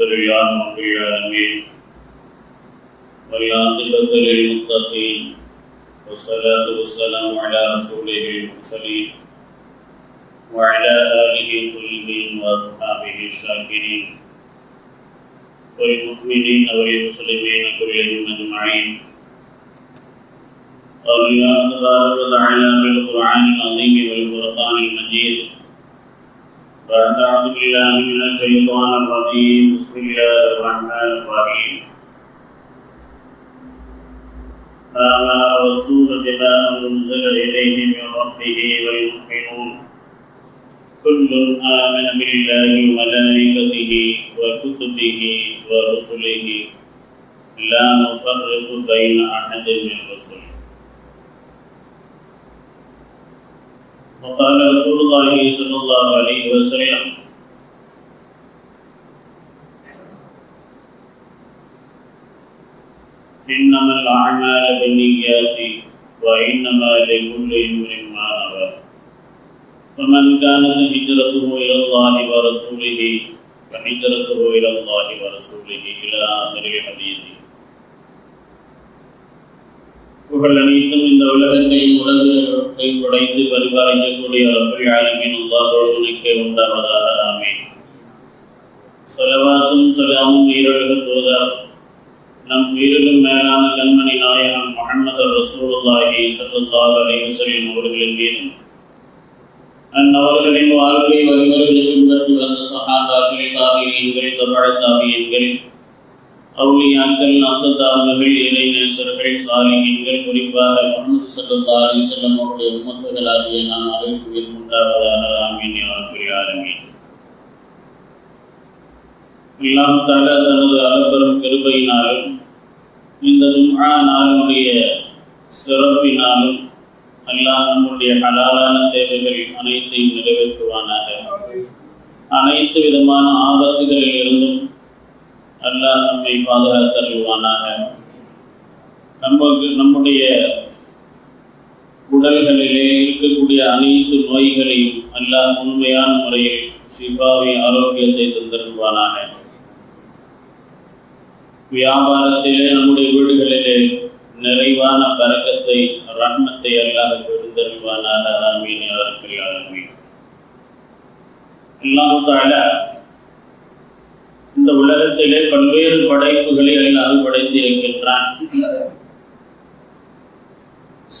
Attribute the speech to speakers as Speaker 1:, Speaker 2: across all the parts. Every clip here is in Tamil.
Speaker 1: لله رب العالمين والعاقبة للمتقين والصلاة والسلام على رسوله المرسلين وعلى آله الطيبين وأصحابه الشاكرين والمؤمنين والمسلمين كلهم أجمعين قال الله تبارك وتعالى في القرآن العظيم والفرقان المجيد بعد أعوذ بالله من الشيطان الرجيم. بسم الله الرحمن الرحيم. آمن الرسول بما أنزل إليه من ربه والمؤمنون. كل آمن بالله وملائكته وكتبه ورسله. لا نفرق بين أحد من رسله. وقال رسول الله صلى الله عليه وسلم إنما الأعمال بالنيات وإنما لكل امرئ ما نوى فمن كانت هجرته إلى الله ورسوله فهجرته إلى الله ورسوله إلى آخر الحديث புகழ் அனைத்தும் இந்த உலகத்தையும் உலகத்தையும் உடைத்து பரிபாலிக்கக்கூடிய ரப்பல் ஆலமீன் அல்லாஹ் துணைக்கே உண்டாவதாக. ஆமீன். சொலவாத்தும் சொல்லாமும் ஈரழகு போதா. நம் உயிரிலும் மேலான கண்மணி நாயகம் முகமது ரசூலுல்லாஹி ஸல்லல்லாஹு அலைஹி அவர்களின் மீது அந்நவர்களின் வாழ்க்கை வழிமுறைகளை பின்பற்றி வந்த சஹாபாக்கள் தாபியீன்கள் தபழ தாபியீன்கள் அவுளியாக்கள் நந்ததாரர்கள் இளைஞர்கள் சாலிகள் குறிப்பாக முகமது சல்லா அலிசல்லம் அவருடைய உமத்துகளாகிய நாம் அழைப்புவில் உண்டாவதாக ஆமீன் ஆமீன் எல்லாம் தல தனது அளப்பெரும் கிருபையினாலும் இந்த தும்ஆ நாளினுடைய சிறப்பினாலும் அல்லாஹ் நம்முடைய ஹலாலான தேவைகள் அனைத்தையும் நிறைவேற்றுவானாக. அனைத்து விதமான ஆபத்துகளில் இருந்தும் அல்லாஹ் நம்மை பாதுகாத்தல்வானாக நமக்கு நம்முடைய உடல்களிலே இருக்கக்கூடிய அனைத்து நோய்களையும் அல்லாஹ் உண்மையான முறையில் சிவாவை ஆரோக்கியத்தை தந்தருள்வானாக வியாபாரத்திலே நம்முடைய வீடுகளிலே நிறைவான பறக்கத்தை ரன்மத்தை அல்லாஹ் சுருந்தருள்வானாக ஆமீன். அவர்கள் ஆமீன். அல்லாஹ் உலகத்திலே பல்வேறு படைப்புகளை எல்லாம் படைத்திருக்கின்றான்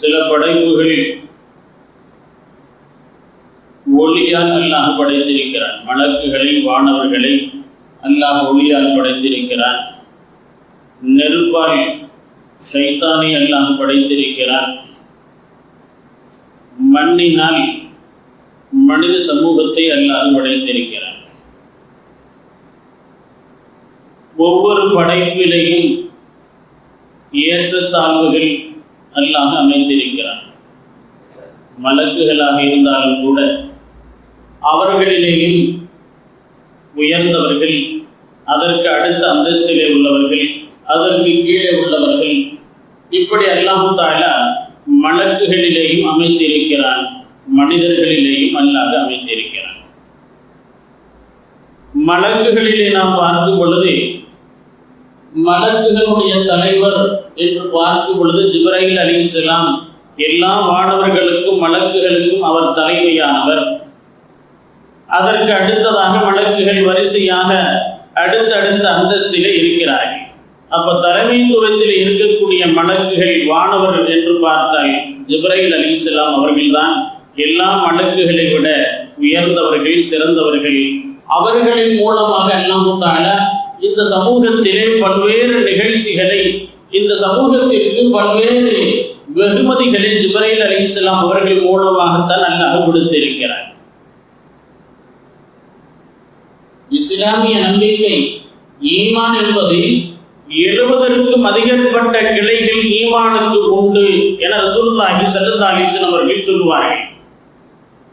Speaker 1: சில படைப்புகள் ஒளியால் அல்லாஹ் படைத்திருக்கிறான். வழக்குகளை வானவர்களை அல்லாஹ் ஒளியால் படைத்திருக்கிறான். நெருப்பால் சைத்தானை அல்லாஹ் படைத்திருக்கிறான். மண்ணினால் மனித சமூகத்தை அல்லாஹ் படைத்திருக்கிறான். ஒவ்வொரு படைப்பிலையும் ஏற்றத்தாழ்வுகள் அல்லாஹ் அமைத்திருக்கிறான் மலக்குகளாக இருந்தாலும் கூட அவர்களிலேயும் உயர்ந்தவர்கள் அதற்கு அடுத்த அந்தஸ்திலே உள்ளவர்கள் அதற்கு கீழே உள்ளவர்கள் இப்படி அல்லாஹு தாலா மலக்குகளிலேயும் அமைத்திருக்கிறான் மனிதர்களிலேயும் அல்லாஹ் அமைத்திருக்கிறான் மலக்குகளிலே நாம் பார்க்கும் பொழுது மலக்குகளுடைய தலைவர் என்று பார்க்கும் பொழுது ஜிப்ரைல் அலி இஸ்லாம் எல்லா மாணவர்களுக்கும் மலக்குகளுக்கும் அவர் தலைமையானவர். அதற்கு அடுத்ததாக மலக்குகள் வரிசையாக அடுத்தடுத்த அந்தஸ்திலே இருக்கிறார்கள். அப்ப தலைமைத்துவத்தில் இருக்கக்கூடிய மலக்குகள் வானவர்கள் என்று பார்த்தால் ஜிப்ரைல் அலி இஸ்லாம் அவர்கள்தான் எல்லா மலக்குகளை விட உயர்ந்தவர்கள் சிறந்தவர்கள். அவர்களின் மூலமாக எல்லாம் இந்த சமூகத்திலே பல்வேறு நிகழ்ச்சிகளை இந்த சமூகத்திற்கு பல்வேறு வெகுமதிகளை ஜிப்ரைல் அலி இஸ்லாம் அவர்கள் மூலமாகத்தான் அல்லாஹ் கொடுத்திருக்கிறார். இஸ்லாமிய நம்பிக்கை ஈமான் என்பது எழுபதற்கும் அதிகப்பட்ட கிளைகள் ஈமானுக்கு உண்டு என ரசூலுல்லாஹி ஸல்லல்லாஹு அலைஹி அவர்கள் சொல்வார்கள்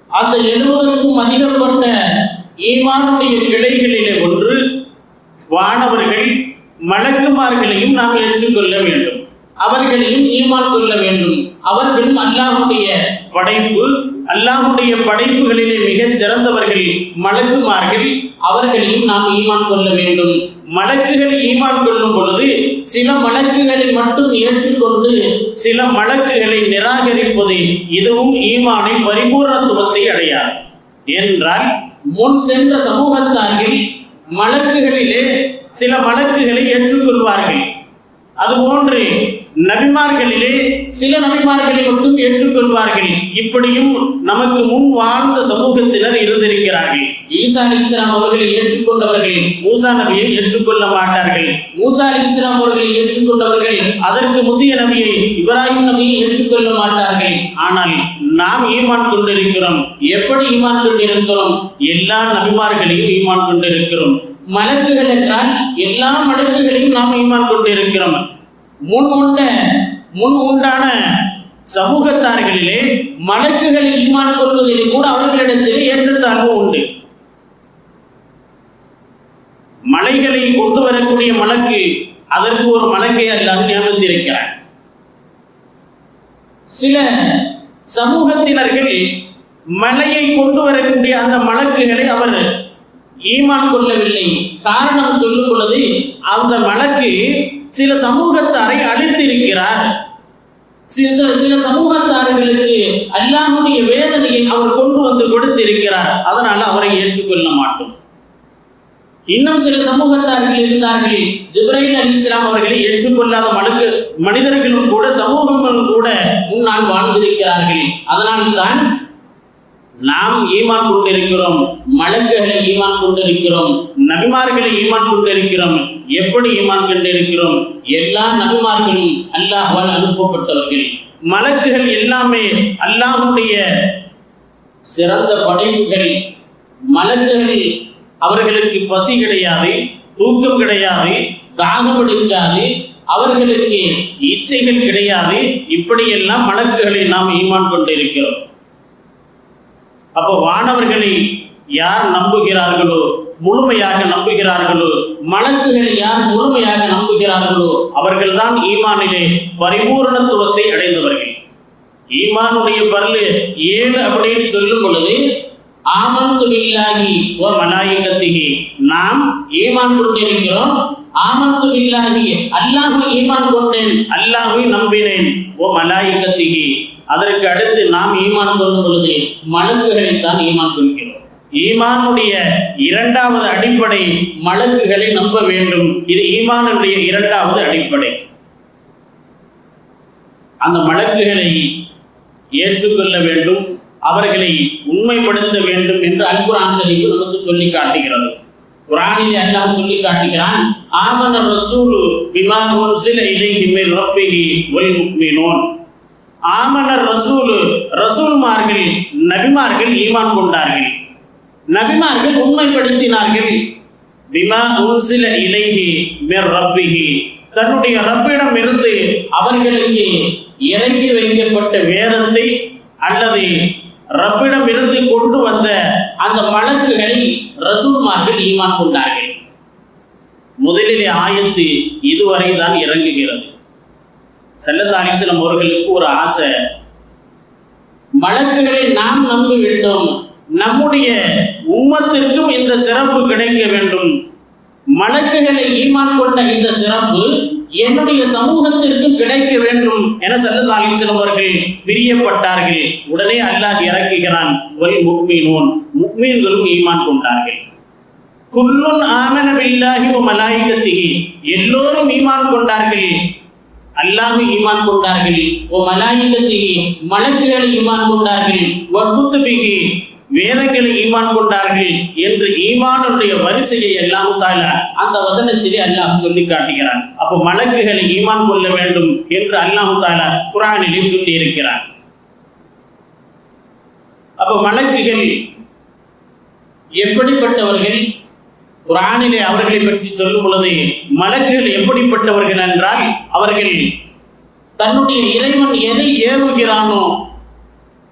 Speaker 1: அந்த எழுபதற்கும் அதிகப்பட்ட ஈமானுடைய கிளைகளிலே ஒன்று வானவர்கள் மலக்குமார்களையும் நாம் ஏற்றுக்கொள்ள வேண்டும். அவர்களையும் ஈமான் கொள்ள வேண்டும். அவர்களும் அல்லாஹுடைய படைப்பு அல்லாஹுடைய படைப்புகளிலே மிகச் சிறந்தவர்கள் மலக்குமார்கள்
Speaker 2: அவர்களையும் நாம் ஈமான் கொள்ள வேண்டும்.
Speaker 1: மலக்குகளை ஈமான் கொள்ளும் பொழுது
Speaker 2: சில மலக்குகளை மட்டும் ஏற்றுக்கொண்டு
Speaker 1: சில மலக்குகளை நிராகரிப்பது இதுவும் ஈமானின் பரிபூர்ணத்துவத்தை அடையாது. என்றால்
Speaker 2: முன் சென்ற சமூகத்தார்கள்
Speaker 1: மலக்குகளிலே சில மலக்குகளை ஏற்றுக்கொள்வார்கள். அதுபோன்று நபிமார்களிலே
Speaker 2: சில நபிமார்களை மட்டும்
Speaker 1: ஏற்றுக்கொள்வார்கள். இப்படியும் நமக்கு முன் வாழ்ந்த சமூகத்தினர் இருந்திருக்கிறார்கள்.
Speaker 2: ஈசா அலி இஸ்லாம் அவர்களை ஏற்றுக்கொண்டவர்கள்.
Speaker 1: மூசா நபியை ஏற்றுக்கொள்ள மாட்டார்கள்.
Speaker 2: மூசா அலி இஸ்லாம் அவர்களை ஏற்றுக்கொண்டவர்கள்.
Speaker 1: அதற்கு முந்தைய நபியை
Speaker 2: இப்ராஹிம் நபியை ஏற்றுக்கொள்ள மாட்டார்கள்.
Speaker 1: ஆனால் நாம் ஈமான் கொண்டிருக்கிறோம்.
Speaker 2: எப்படி ஈமான் கொண்டிருக்கிறோம்?
Speaker 1: எல்லா நபிமார்களையும் ஈமான் கொண்டிருக்கிறோம்.
Speaker 2: மலக்குகள் என்றால் எல்லா மலக்குகளையும்
Speaker 1: நாம் ஈமான் கொண்டிருக்கிறோம்.
Speaker 2: முன் உண்ட
Speaker 1: முன் உண்டான சமூகத்தார்களிலே
Speaker 2: மலக்குகளை ஈமான் கொள்வதிலே கூட அவர்களிடத்திலே
Speaker 1: ஏற்றத்தாழ்வு உண்டு. மலைகளை கொண்டு வரக்கூடிய மலக்கு அதற்கு ஒரு மலக்கை அல்லாது நியமித்திருக்கிறார்.
Speaker 2: சில
Speaker 1: சமூகத்தினர்கள் மலையை கொண்டு வரக்கூடிய அந்த மலக்குகளை அவர்
Speaker 2: ஈமான் கொள்ளவில்லை. காரணம் சொல்லும் பொழுது
Speaker 1: அந்த மலக்கு சில சமூகத்தாரை அழித்திருக்கிறார்.
Speaker 2: சில சில- சில சமூகத்தார்களுக்கு அல்லாஹுடைய வேதனையை
Speaker 1: அவர் கொண்டு வந்து கொடுத்திருக்கிறார். அதனால அவரை ஏற்றுக்கொள்ள மாட்டோம்.
Speaker 2: இன்னும் சில சமூகத்தார்கள் இருந்தார்கள். ஜிப்ரைல் அலி இஸ்லாம்
Speaker 1: அவர்களை ஏற்றுக்கொள்ளாத மனுக்கு மனிதர்களும் கூட சமூகங்களும் கூட
Speaker 2: முன்னால் வாழ்ந்திருக்கிறார்கள். அதனால்தான்
Speaker 1: நாம் ஈமான் கொண்டிருக்கிறோம்
Speaker 2: மலங்குகளை ஈமான் கொண்டிருக்கிறோம்
Speaker 1: நபிமார்களை ஈமான் கொண்டிருக்கிறோம் எப்படி ஈமான் கொண்டிருக்கிறோம்?
Speaker 2: எல்லா நபிமார்களும் அல்லாஹ்வால் அனுப்பப்பட்டவர்கள்.
Speaker 1: மலக்குகள் எல்லாமே அல்லாஹுடைய
Speaker 2: சிறந்த படைப்புகள். மலக்குகள்
Speaker 1: அவர்களுக்கு பசி கிடையாது தூக்கம் கிடையாது
Speaker 2: தாகம் எடுக்காது அவர்களுக்கு
Speaker 1: இச்சைகள் கிடையாது. இப்படியெல்லாம் மலக்குகளை நாம் ஈமான் கொண்டிருக்கிறோம். அப்போ வானவர்களை யார் நம்புகிறார்களோ முழுமையாக நம்புகிறார்களோ
Speaker 2: மலக்குகளை யார் முழுமையாக நம்புகிறார்களோ
Speaker 1: அவர்கள்தான் ஈமானிலே பரிபூர்ணத்துவத்தை அடைந்தவர்கள். ஈமானுடைய பரலு ஏழு அப்படின்னு சொல்லும்
Speaker 2: பொழுது ஆமந்து பில்லாஹி
Speaker 1: ஓ மலாயிகத்திகி நாம்
Speaker 2: ஈமான் கொண்டிருக்கிறோம் ஆமந்து பில்லாஹி அல்லாஹ் ஈமான் கொண்டேன்.
Speaker 1: அல்லாஹு நம்பினேன் ஓ மலாயிகத்திகி அதற்கு அடுத்து நாம் ஈமான்
Speaker 2: கொள்ளும் பொழுது மலக்குகளை தான் ஈமான் கொள்கிறோம்.
Speaker 1: ஈமானுடைய இரண்டாவது அடிப்படை
Speaker 2: மலங்குகளை நம்ப
Speaker 1: வேண்டும். இது ஈமானுடைய இரண்டாவது அடிப்படை. அந்த மலங்குகளை ஏற்றுக்கொள்ள வேண்டும். அவர்களை உண்மைப்படுத்த வேண்டும் என்று
Speaker 2: என்று அல்குரான் ஷரீஃப் நமக்கு சொல்லி காட்டுகிறது. குரானிலே அல்லாஹ் சொல்லி காட்டுகிறான்
Speaker 1: ஆமன ரசூலு பிமா உன்சில இலைஹி ரப்பிகி ரப்பிஹி முக்மினோன். ஆமனர் ரசூல் ரசூலு ரசூல்மார்கள் நபிமார்கள் ஈமான் கொண்டார்கள்.
Speaker 2: நபிமார்கள் உண்மைப்படுத்தினார்கள்.
Speaker 1: பிமா உன்சில இலைஹி மின் ரப்பிஹி. தன்னுடைய ரப்பிடம் இருந்து
Speaker 2: அவர்களுக்கு இறங்கி வைக்கப்பட்ட
Speaker 1: வேதத்தை அல்லது ரப்பிடம் இருந்து கொண்டு வந்த
Speaker 2: அந்த வழக்குகளை ரசூல்மார்கள் ஈமான் கொண்டார்கள்.
Speaker 1: முதலிலே ஆயத்து இதுவரை தான் இறங்குகிறது. செல்லதா அலிஸ்லம் அவர்களுக்கு ஒரு ஆசை.
Speaker 2: மலக்குகளை நாம் நம்பிவிட்டோம்.
Speaker 1: நம்முடைய உம்மத்திற்கும் இந்த சிறப்பு கிடைக்க வேண்டும்.
Speaker 2: மலக்குகளை ஈமான் கொண்ட இந்த சிறப்பு என்னுடைய சமூகத்திற்கும் கிடைக்க வேண்டும்
Speaker 1: என செல்லதா அலிஸ்லம் அவர்கள் பிரியப்பட்டார்கள். உடனே அல்லாஹ் இறக்குகிறான். ஒல் முக்மீனோன். முக்மீன்களும் ஈமான் கொண்டார்கள். குல்லுன் ஆமன பில்லாஹி எல்லோரும் ஈமான் கொண்டார்கள். அல்லாஹு ஈமான் கொண்டார்கள்.
Speaker 2: ஓ மலாயிகத்தி மலக்குகளை ஈமான் கொண்டார்கள்.
Speaker 1: வகுத்துபிகி வேதங்களை ஈமான் கொண்டார்கள் என்று ஈமானுடைய வரிசையை எல்லாம் தாழ
Speaker 2: அந்த வசனத்திலே அல்லாஹ்
Speaker 1: சொல்லி காட்டுகிறான். அப்போ மலக்குகளை ஈமான் கொள்ள வேண்டும் என்று அல்லாஹ் தாழ குரானிலே சொல்லி இருக்கிறான் அப்போ மலக்குகள்
Speaker 2: எப்படிப்பட்டவர்கள்?
Speaker 1: குரானிலே அவர்களை பற்றி சொல்லும் பொழுது மலக்குகள் எப்படிப்பட்டவர்கள் என்றால் அவர்கள்
Speaker 2: தன்னுடைய இறைவன் எதை
Speaker 1: ஏவுகிறானோ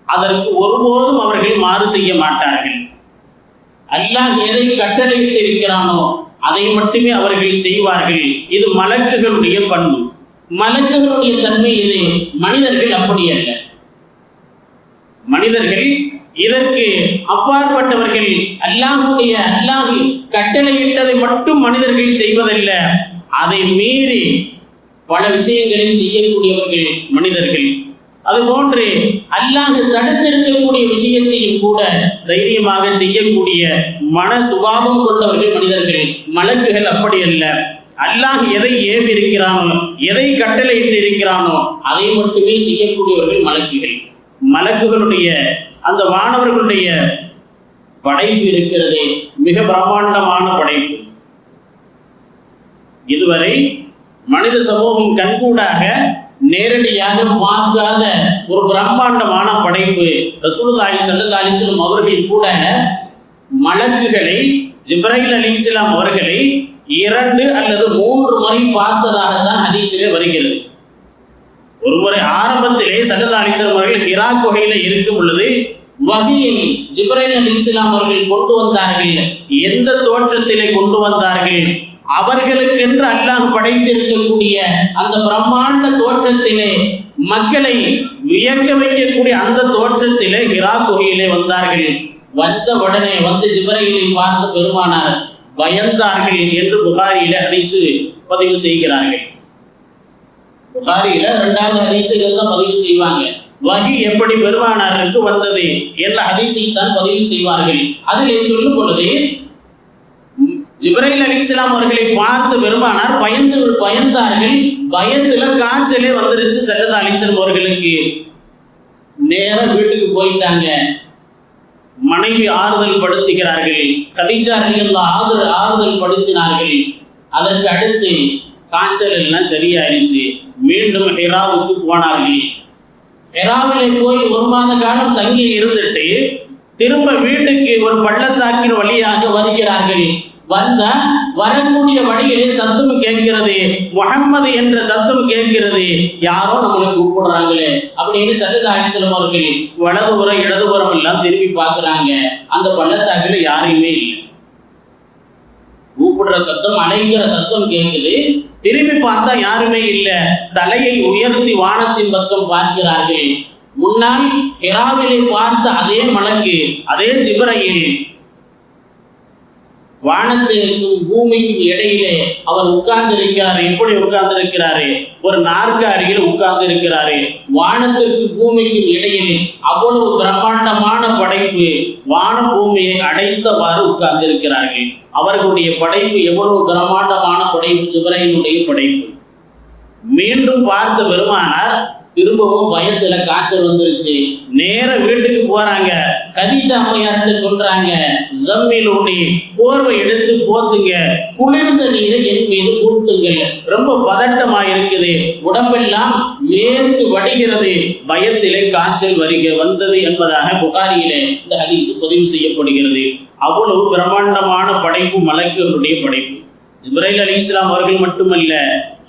Speaker 1: அதற்கு ஒருபோதும் அவர்கள் மாறு செய்ய மாட்டார்கள்.
Speaker 2: அல்லாஹ் எதை கட்டளையிட்டு இருக்கிறானோ
Speaker 1: அதை மட்டுமே அவர்கள் செய்வார்கள். இது மலக்குகளுடைய பண்பு.
Speaker 2: மலக்குகளுடைய தன்மை இது மனிதர்கள் அப்படி அல்ல.
Speaker 1: மனிதர்கள் இதற்கு அப்பாற்பட்டவர்கள்.
Speaker 2: அல்லாஹுடைய அல்லாஹு
Speaker 1: கட்டளையிட்டதை மட்டும் மனிதர்கள் செய்வதல்ல. அதை மீறி
Speaker 2: பல விஷயங்களில் செய்யக்கூடியவர்கள்
Speaker 1: மனிதர்கள். அதுபோன்று
Speaker 2: அல்லாஹ் தடுத்திருக்கக்கூடிய விஷயத்தையும் கூட
Speaker 1: தைரியமாக செய்யக்கூடிய மன சுபாவம்
Speaker 2: கொண்டவர்கள் மனிதர்கள்.
Speaker 1: மலக்குகள் அப்படி அல்ல. அல்லாஹ் எதை ஏவி இருக்கிறானோ எதை கட்டளையிட்டு இருக்கிறானோ
Speaker 2: அதை மட்டுமே செய்யக்கூடியவர்கள் மலக்குகள்.
Speaker 1: மலக்குகளுடைய அந்த வானவர்களுடைய
Speaker 2: படைப்பு இருக்கிறதே
Speaker 1: மிக பிரம்மாண்டமான படைப்பு. இதுவரை மனித சமூகம் கண்கூடாக
Speaker 2: நேரடியாக பார்க்காத
Speaker 1: ஒரு பிரம்மாண்டமான படைப்பு ரசூலுதாயி ஸல்லல்லாஹு அவர்கள் கூட மலக்குகளை அலி இஸ்லாம் அவர்களை இரண்டு அல்லது
Speaker 2: மூன்று முறை பார்த்ததாக தான் ஹதீஸிலே வருகிறது.
Speaker 1: ஒரு முறை ஆரம்பத்திலே சல்லதா அலிஸ்லாம் அவர்கள் ஹிரா குகையில இருக்கும் பொழுது
Speaker 2: வகையை ஜிப்ரைல் அலி இஸ்லாம் அவர்கள் கொண்டு வந்தார்கள்.
Speaker 1: எந்த தோற்றத்திலே கொண்டு வந்தார்கள்? அவர்களுக்கென்று அல்லாஹ்
Speaker 2: படைத்திருக்கக்கூடிய அந்த பிரம்மாண்ட தோற்றத்திலே
Speaker 1: மக்களை வியக்க வைக்கக்கூடிய அந்த தோற்றத்திலே ஹிரா குகையிலே வந்தார்கள்.
Speaker 2: வந்த உடனே வந்து ஜிப்ரைலை பார்த்த பெருமானார்
Speaker 1: பயந்தார்கள் என்று புகாரியில ஹதீஸு பதிவு செய்கிறார்கள்.
Speaker 2: புகாரியில இரண்டாவது ஹதீஸில் தான் பதிவு செய்வாங்க.
Speaker 1: வகி எப்படி பெருமானாருக்கு வந்தது என்ற ஹதீஸ்
Speaker 2: ஹதீஸை தான் பதிவு செய்வார்கள். அதில் சொல்லும் பொழுது
Speaker 1: ஜிப்ரைல் அலிஸ்லாம் அவர்களை பார்த்து பெருமானார் பயந்து
Speaker 2: பயந்தார்கள்.
Speaker 1: பயத்துல காய்ச்சலே வந்துருச்சு சல்லதா அலிஸ்லாம் அவர்களுக்கு.
Speaker 2: நேரா வீட்டுக்கு போயிட்டாங்க.
Speaker 1: மனைவி ஆறுதல் படுத்துகிறார்கள்.
Speaker 2: கதிஜா ரலியல்லாஹு ஆறுதல் ஆறுதல் படுத்தினார்கள். அதற்கு அடுத்து
Speaker 1: காய்ச்சல் எல்லாம் சரியாயிருச்சு. மீண்டும் ஹெராவுக்கு போனார்கள்.
Speaker 2: ஹெராவிலே போய் ஒரு மாத காலம் தங்கி
Speaker 1: இருந்துட்டு திரும்ப வீட்டுக்கு ஒரு பள்ளத்தாக்கின் வழியாக
Speaker 2: வருகிறார்கள். வந்த வரக்கூடிய வழியிலே சத்தம்
Speaker 1: கேட்கிறது. முகம்மது என்ற சத்தம் கேட்கிறது.
Speaker 2: யாரோ நம்மளை கூப்பிடுறாங்களே அப்படின்னு சல்லா அலிஸ்லம் அவர்கள்
Speaker 1: வலதுபுறம் இடதுபுறம் எல்லாம் திரும்பி
Speaker 2: பார்க்குறாங்க. அந்த பள்ளத்தாக்கில்
Speaker 1: யாரையுமே இல்லை.
Speaker 2: கூப்பிடுற சத்தம் அலைங்கிற சத்தம் கேட்குது.
Speaker 1: திரும்பி பார்த்தா யாருமே இல்லை. தலையை உயர்த்தி வானத்தின்
Speaker 2: பக்கம் பார்க்கிறார்கள். முன்னால் ஹெராவிலை பார்த்த அதே மலக்கு
Speaker 1: அதே சிவரையில்
Speaker 2: வானத்திற்கும் பூமிக்கும் இடையிலே அவர் உட்கார்ந்து
Speaker 1: இருக்கிறார் எப்படி உட்கார்ந்து இருக்கிறாரு ஒரு நாற்காலியில் உட்கார்ந்து இருக்கிறாரு
Speaker 2: வானத்திற்கு பூமிக்கும் இடையிலே
Speaker 1: அவ்வளவு பிரம்மாண்டமான படைப்பு வான பூமியை அடைத்தவாறு உட்கார்ந்து இருக்கிறார்கள் அவர்களுடைய படைப்பு எவ்வளவு
Speaker 2: பிரம்மாண்டமான படைப்பு ஜிப்ரையினுடைய
Speaker 1: படைப்பு. மீண்டும் பார்த்த பெருமானார்
Speaker 2: திரும்பவும் பயத்துல காய்ச்சல் வந்துருச்சு.
Speaker 1: நேர வீட்டுக்கு போறாங்க.
Speaker 2: கதீஜா அம்மையார்கிட்ட சொல்றாங்க
Speaker 1: ஜம்மில் உண்ணி போர்வை எடுத்து போத்துங்க.
Speaker 2: குளிர்ந்த நீரை என் மீது ஊட்டுங்கள்
Speaker 1: ரொம்ப பதட்டமா இருக்குது
Speaker 2: உடம்பெல்லாம் வேர்த்து
Speaker 1: வடிகிறது. பயத்திலே காய்ச்சல் வருக வந்தது என்பதாக
Speaker 2: புகாரியிலே இந்த ஹதீஸ்
Speaker 1: பதிவு செய்யப்படுகிறது. அவ்வளவு பிரம்மாண்டமான படைப்பு மலக்குகளுடைய படைப்பு. ஜிப்ரைல் அலி இஸ்லாம் அவர்கள் மட்டுமல்ல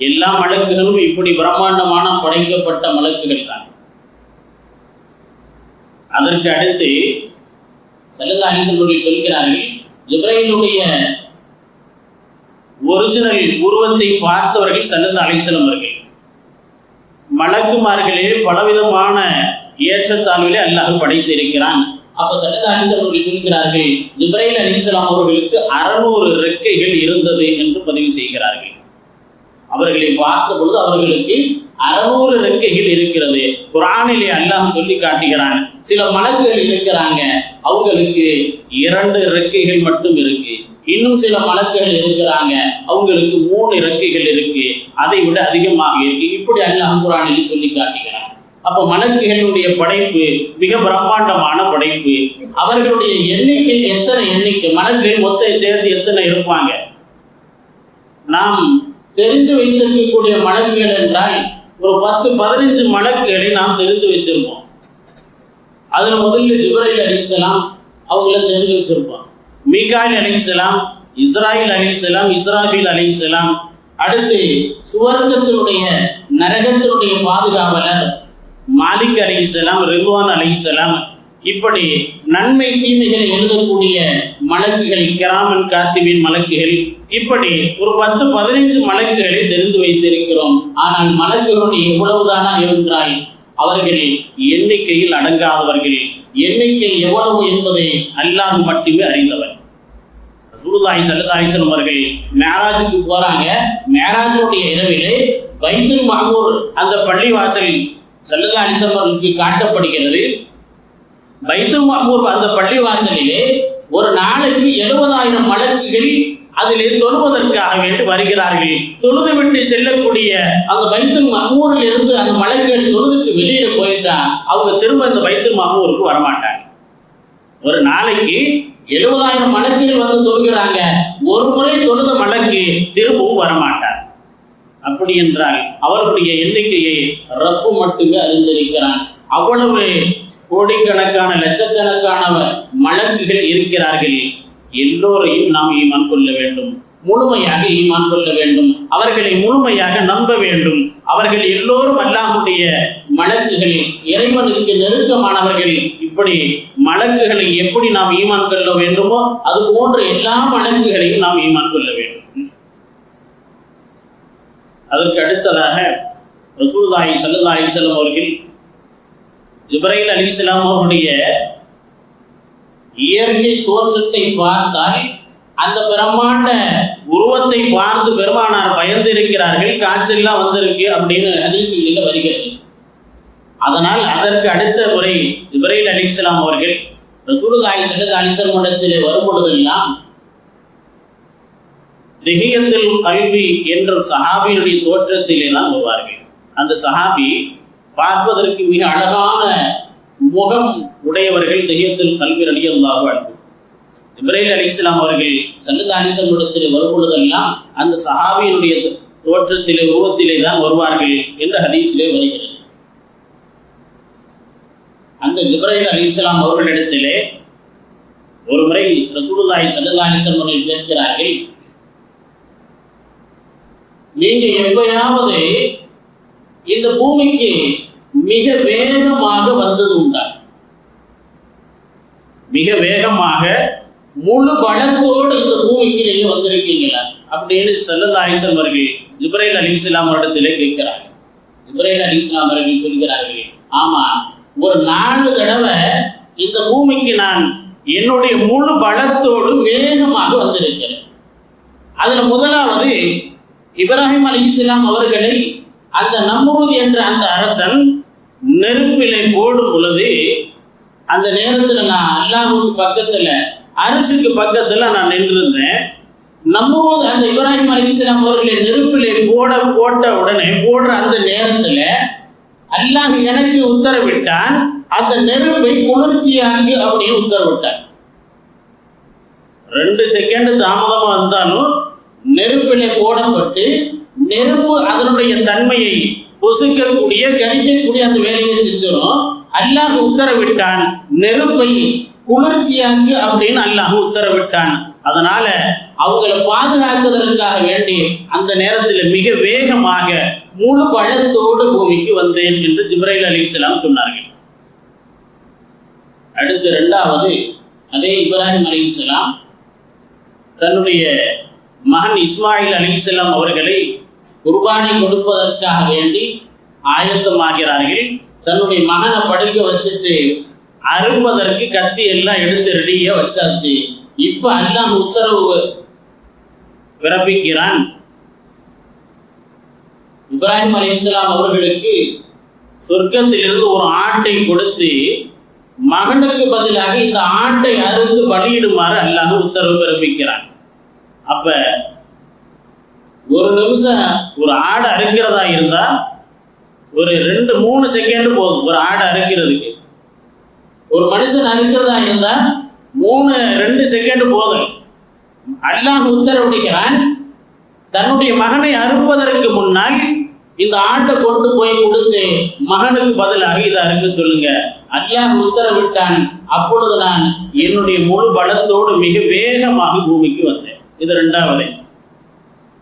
Speaker 1: எல்லா மலக்குகளும் இப்படி பிரம்மாண்டமான
Speaker 2: படைக்கப்பட்ட மலக்குகள் தான்.
Speaker 1: அதற்கு அடுத்து
Speaker 2: சல்லா அலிசன் சொல்கிறார்கள் ஜிப்ரையிலுடைய
Speaker 1: ஒரிஜினல் உருவத்தை பார்த்தவர்கள் சல்லது அலிஸ்லாம் அவர்கள். மலக்குமார்களே பலவிதமான ஏற்றத்தாழ்விலே அல்லாஹ் படைத்திருக்கிறான்.
Speaker 2: அப்ப சல்லா அவர்கள் சொல்கிறார்கள் ஜிப்ரைல் அலிசலாம் அவர்களுக்கு
Speaker 1: அறுநூறு ரெக்கைகள் இருந்தது என்று பதிவு செய்கிறார்கள். அவர்களை பார்த்த பொழுது அவர்களுக்கு அறுநூறு ரெக்கைகள் இருக்கிறது. குரானிலே அல்லாஹ் சொல்லி காட்டுகிறான்
Speaker 2: சில மலக்குகள் இருக்கிறாங்க அவங்களுக்கு
Speaker 1: இரண்டு ரெக்கைகள் மட்டும் இருக்கு.
Speaker 2: இன்னும் சில மலக்குகள் இருக்கிறாங்க
Speaker 1: அவங்களுக்கு மூணு ரெக்கைகள் இருக்கு. அதை விட அதிகமாக இருக்கு.
Speaker 2: இப்படி அல்லாஹ் குரானிலே சொல்லி காட்டுகிறான்.
Speaker 1: அப்ப மலக்குகளுடைய படைப்பு மிக பிரம்மாண்டமான படைப்பு.
Speaker 2: அவர்களுடைய எண்ணிக்கை எத்தனை எண்ணிக்கை? மலக்குகள்
Speaker 1: மொத்த சேர்த்து எத்தனை இருப்பாங்க? நாம்
Speaker 2: தெரிந்து வைத்திருக்கக்கூடிய மலக்குகள் என்றால்
Speaker 1: ஒரு பத்து பதினஞ்சு மலக்குகளை நாம் தெரிந்து வச்சிருப்போம்.
Speaker 2: அதுல முதல்ல ஜிப்ரைல் அலிசலாம் அவங்கள தெரிஞ்சு வச்சிருப்போம்
Speaker 1: மீகாயில் அலிசலாம் இஸ்ராயில் அலிசலாம் இஸ்ராஃபில் அலிசலாம்
Speaker 2: அடுத்து சுவர்க்கத்தினுடைய நரகத்தினுடைய பாதுகாவலர்
Speaker 1: மாலிக் அலிசலாம் ரிதுவான் அலிசலாம் இப்படி
Speaker 2: நன்மை தீமைகளை எழுதக்கூடிய மலக்குகள்
Speaker 1: கிராமன் காத்திவின் மலக்குகள் இப்படி ஒரு பத்து பதினைஞ்சு மலக்குகளை தெரிந்து வைத்திருக்கிறோம்.
Speaker 2: ஆனால் மலக்குகளுடைய எவ்வளவுதானா என்றால் அவர்கள்
Speaker 1: ரசூலுல்லாஹி ஸல்லல்லாஹு அலைஹி வஸல்லம் அவர்கள்
Speaker 2: மேராஜுக்கு போறாங்க. மேராஜுடைய இரவிலே பைத்துல் மஹமூர்
Speaker 1: அந்த பள்ளிவாசல்
Speaker 2: சல்லதா அலிசல்லருக்கு காட்டப்படுகிறது.
Speaker 1: பைத்துல் மஹ்மூர்
Speaker 2: அந்த பள்ளிவாசலிலே ஒரு நாளைக்கு எழுபதாயிரம் மலக்குகள்
Speaker 1: அதிலே தொழுவதற்காக வேண்டி வருகிறார்கள். தொழுது விட்டு செல்லக்கூடிய
Speaker 2: அந்த பைத்துல் மஹமூரில் இருந்து அந்த மலக்குகள் தொழுதுக்கு வெளியில போயிட்டா
Speaker 1: அவங்க திரும்ப இந்த பைத்துல் மஹ்மூருக்கு வரமாட்டாங்க. ஒரு நாளைக்கு
Speaker 2: எழுபதாயிரம் மலக்குகள் வந்து தொழுகிறாங்க.
Speaker 1: ஒரு முறை தொழுத மலக்கு திரும்பவும் வரமாட்டாங்க. அப்படி என்றால் அவர்களுடைய எண்ணிக்கையை
Speaker 2: ரப்பு மட்டுமே அறிந்திருக்கிறான்
Speaker 1: அவ்வளவு கோடிக்கணக்கான
Speaker 2: லட்சக்கணக்கான
Speaker 1: மலக்குகள் இருக்கிறார்கள். எல்லோரையும் நாம் ஈமான் கொள்ள வேண்டும்.
Speaker 2: முழுமையாக ஈமான் கொள்ள வேண்டும்.
Speaker 1: அவர்களை முழுமையாக நம்ப வேண்டும். அவர்கள் எல்லோரும் அல்லாஹுடைய
Speaker 2: மலக்குகள் இறைவனுக்கு நெருக்கமானவர்கள்.
Speaker 1: இப்படி மலக்குகளை எப்படி நாம் ஈமான் கொள்ள வேண்டுமோ
Speaker 2: அது போன்ற எல்லா மலக்குகளையும்
Speaker 1: நாம் ஈமான் கொள்ள வேண்டும் அதற்கு அடுத்ததாக ரசூல்தாயி சல்லா அலைஹி அவர்கள் ஜிப்ரைல் அலிஸ்லாம் அவருடைய
Speaker 2: இயற்கை தோற்றத்தை பார்த்தால் அந்த பிரம்மாண்ட
Speaker 1: உருவத்தை பார்த்து பெருமானார் பயந்து இருக்கிறார்கள் காய்ச்சல்லாம் வந்திருக்கு அப்படின்னு
Speaker 2: ஹதீசுகளில் வருகிறது.
Speaker 1: அதனால் அதற்கு அடுத்த முறை ஜிப்ரைல் அலிஸ்லாம் அவர்கள்
Speaker 2: ரசூலுல்லாஹி சல்லா அலைஹி வஸல்லம் இடத்திலே வரும் பொழுதெல்லாம்
Speaker 1: திகையத்தில் கல்வி என்ற சஹாபியினுடைய தோற்றத்திலே தான் வருவார்கள். அந்த சஹாபி பார்ப்பதற்கு மிக அழகான முகம் உடையவர்கள் திகையத்தில் கல்வி அலி அல்லாஹு அன்பு இப்ராஹிம் அலி இஸ்லாம் அவர்கள்
Speaker 2: ஸல்லல்லாஹு அலைஹி வரும்பொழுதெல்லாம்
Speaker 1: அந்த சஹாபியினுடைய தோற்றத்திலே உருவத்திலே தான் வருவார்கள் என்று ஹதீஸிலே வருகிறது. அந்த ஜிப்ரைல் அலி இஸ்லாம் அவர்களிடத்திலே ஒரு முறை ரசூலுல்லாஹி ஸல்லல்லாஹு அவர்கள் கேட்கிறார்கள்
Speaker 2: நீங்க எப்பயாவது இந்த பூமிக்கு மிக வேகமாக வந்தது உண்டா?
Speaker 1: மிக வேகமாக
Speaker 2: முழு பலத்தோடு இந்த பூமிக்கு நீங்க வந்திருக்கீங்களா?
Speaker 1: அப்படின்னு செல்லதாயிசன் அவர்கள் ஜிப்ரைல் அலி இஸ்லாம் இடத்திலே கேட்கிறார்கள்.
Speaker 2: இப்ராஹிம் அலி இஸ்லாம் அவர்கள் சொல்கிறார்கள் ஆமா ஒரு நாலு தடவை
Speaker 1: இந்த பூமிக்கு நான் என்னுடைய முழு பலத்தோடு
Speaker 2: வேகமாக வந்திருக்கிறேன். அதுல முதலாவது இப்ராஹிம் அலி இஸ்லாம் அவர்களை அந்த நம்மூர் என்ற அந்த
Speaker 1: அரசன் நெருப்பிலை போடும் பொழுது
Speaker 2: அந்த நேரத்தில் நான் அல்லாஹுக்கு பக்கத்தில்
Speaker 1: அரசுக்கு பக்கத்தில் நான் நின்றிருந்தேன்.
Speaker 2: நம்மூர் அந்த இப்ராஹிம் அலி இஸ்லாம் அவர்களை நெருப்பிலே
Speaker 1: போட போட்ட உடனே போடுற அந்த
Speaker 2: நேரத்தில் அல்லாஹ் எனக்கு உத்தரவிட்டான். அந்த நெருப்பை குளிர்ச்சியாகி அப்படியே உத்தரவிட்டான்.
Speaker 1: ரெண்டு செகண்ட் தாமதமா வந்தாலும்
Speaker 2: நெருப்பிலே போடப்பட்டு நெருப்பு
Speaker 1: அதனுடைய தன்மையை பொசுக்கக்கூடிய
Speaker 2: கரிக்கக்கூடிய அந்த வேலையை செஞ்சிடும் அல்லாஹ்
Speaker 1: உத்தரவிட்டான்
Speaker 2: நெருப்பை குளிர்ச்சியாக்கு
Speaker 1: அப்படின்னு அல்லாஹ் உத்தரவிட்டான். அதனால
Speaker 2: அவங்களை பாதுகாப்பதற்காக வேண்டி
Speaker 1: அந்த நேரத்தில் மிக வேகமாக
Speaker 2: முழு பழத்தோடு
Speaker 1: பூமிக்கு வந்தேன் என்று ஜிப்ரைல் அலி இஸ்லாம் சொன்னார்கள்.
Speaker 2: அடுத்து இரண்டாவது அதே இப்ராஹிம் அலைஹிஸ்ஸலாம்
Speaker 1: தன்னுடைய மகன் இஸ்மாயில் அலிசல்லாம் அவர்களை
Speaker 2: குர்பானை கொடுப்பதற்காக வேண்டி
Speaker 1: ஆயத்தமாகிறார்கள்.
Speaker 2: தன்னுடைய மகனை படுக்க வச்சுட்டு
Speaker 1: அரும்பதற்கு கத்தி எல்லாம் எடுத்து ரெடியாக
Speaker 2: வச்சாச்சு. இப்ப அல்லாஹ் உத்தரவு
Speaker 1: பிறப்பிக்கிறான்.
Speaker 2: இப்ராஹிம் அலைஹிஸ்ஸலாம் அவர்களுக்கு
Speaker 1: சொர்க்கத்திலிருந்து ஒரு ஆட்டை கொடுத்து
Speaker 2: மகனுக்கு பதிலாக இந்த ஆட்டை
Speaker 1: அறுத்து பலியிடுமாறு அல்லாஹ் உத்தரவு பிறப்பிக்கிறான். அப்ப
Speaker 2: ஒரு நிமிஷம்
Speaker 1: ஒரு ஆடு அறுக்கிறதா இருந்தா ஒரு ரெண்டு மூணு செகண்ட் போதும். ஒரு ஆடு அறுக்கிறதுக்கு.
Speaker 2: ஒரு மனுஷன் அறுக்கிறதா இருந்தா
Speaker 1: மூணு ரெண்டு செகண்ட் போதும்.
Speaker 2: அல்லாஹ் உத்தரவிடுகிறான்
Speaker 1: தன்னுடைய மகனை அறுப்பதற்கு முன்னால்
Speaker 2: இந்த ஆட்டை கொண்டு போய் கொடுத்து
Speaker 1: மகனுக்கு பதிலாக இதை அறுக்க சொல்லுங்க.
Speaker 2: அல்லாஹ் உத்தரவிட்டான். அப்பொழுது நான்
Speaker 1: என்னுடைய முழு பலத்தோடு மிக வேகமாக பூமிக்கு வந்தேன். இது ரெண்டாவது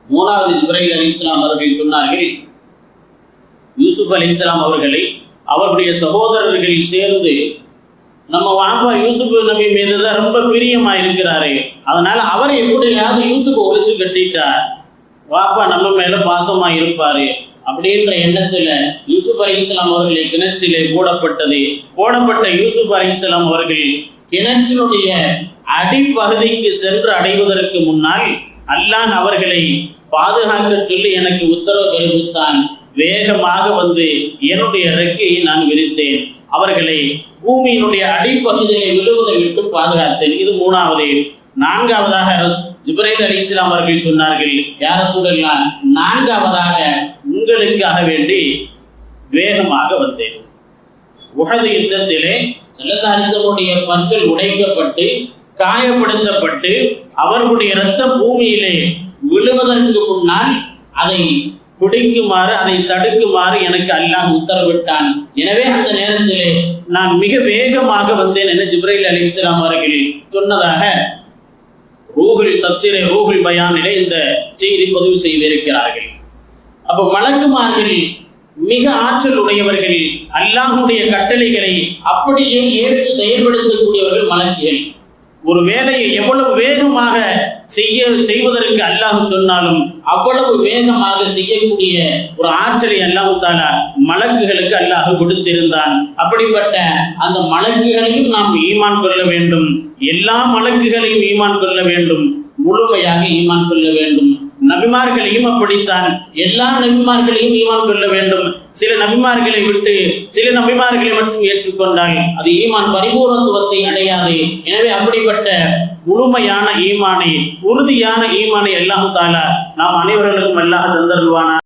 Speaker 2: மூணாவது இப்ராஹிம் அலி இஸ்லாம் அவர்கள் சொன்னார்கள்
Speaker 1: யூசுப் அலி இஸ்லாம் அவர்களை அவருடைய சகோதரர்கள் சேர்ந்து நம்ம வாப்பா யூசுப் நபி மீது தான் ரொம்ப பிரியமா இருக்கிறாரு. அதனால அவர் எப்படியாவது யூசுப் ஒழிச்சு கட்டிட்டார் வாப்பா நம்ம மேல பாசமா இருப்பாரு
Speaker 2: அப்படின்ற எண்ணத்துல
Speaker 1: யூசுப் அலி இஸ்லாம் அவர்களை கிணற்றிலே போடப்பட்டது. போடப்பட்ட யூசுப் அலி இஸ்லாம் அவர்கள்
Speaker 2: கிணற்றினுடைய
Speaker 1: அடிப்பகுதிக்கு சென்று அடைவதற்கு முன்னால் அல்லாஹ் அவர்களை பாதுகாக்க சொல்லி எனக்கு உத்தரவு பிறப்பித்தான் வேகமாக வந்து என்னுடைய ரெக்கையை நான் விரித்தேன். அவர்களை பூமியினுடைய அடிப்பகுதியை விழுவதை விட்டு பாதுகாத்தேன். இது மூணாவது. நான்காவதாக ஜிப்ரைல் அலி இஸ்லாம் அவர்கள் சொன்னார்கள் யார சூழல்லாம் நான்காவதாக உங்களுக்காக வேண்டி வேகமாக வந்தேன். உகது யுத்தத்திலே
Speaker 2: செல்லதாரிசனுடைய பண்கள் உடைக்கப்பட்டு
Speaker 1: காயப்படுத்தப்பட்டு அவர்களுடைய இரத்தம் பூமியிலே
Speaker 2: விழுவதற்கு முன்னால் அதை
Speaker 1: குடிக்குமாறு அதை தடுக்குமாறு எனக்கு அல்லாஹ்
Speaker 2: உத்தரவிட்டான். எனவே அந்த நேரத்திலே
Speaker 1: நான் மிக வேகமாக வந்தேன் என ஜிப்ரைல் அலி இஸ்லாம் அவர்கள் சொன்னதாக ரூகுல் தப்சீரை ரூகுல் பயானிலே இந்த செய்தி பதிவு செய்திருக்கிறார்கள்.
Speaker 2: அப்போ மலக்குமார்கள்
Speaker 1: மிக ஆற்றல் உடையவர்கள் அல்லாஹுடைய கட்டளைகளை
Speaker 2: அப்படியே ஏற்று செயல்படுத்தக்கூடியவர்கள் மலக்குகள்.
Speaker 1: ஒரு வேலையை எவ்வளவு வேகமாக செய்ய செய்வதற்கு அல்லாஹ் சொன்னாலும்
Speaker 2: அவ்வளவு வேகமாக செய்யக்கூடிய
Speaker 1: ஒரு ஆற்றலை அல்லாஹு தாலா மலக்குகளுக்கு அல்லாஹ் கொடுத்திருந்தான்.
Speaker 2: அப்படிப்பட்ட அந்த மலக்குகளையும் நாம்
Speaker 1: ஈமான் கொள்ள வேண்டும். எல்லா மலக்குகளையும் ஈமான் கொள்ள வேண்டும்.
Speaker 2: முழுமையாக ஈமான் கொள்ள வேண்டும்.
Speaker 1: நபிமார்களையும் அப்படித்தான்.
Speaker 2: எல்லா நபிமார்களையும்
Speaker 1: ஈமான் கொள்ள வேண்டும். சில நபிமார்களை விட்டு சில நபிமார்களை மட்டும் ஏற்றுக்கொண்டால்
Speaker 2: அது ஈமான் பரிபூர்ணத்துவத்தை அடையாது.
Speaker 1: எனவே அப்படிப்பட்ட முழுமையான ஈமானை உறுதியான ஈமானை எல்லாம் தாலா நாம் அனைவர்களுக்கும் எல்லாம் தந்தருவானா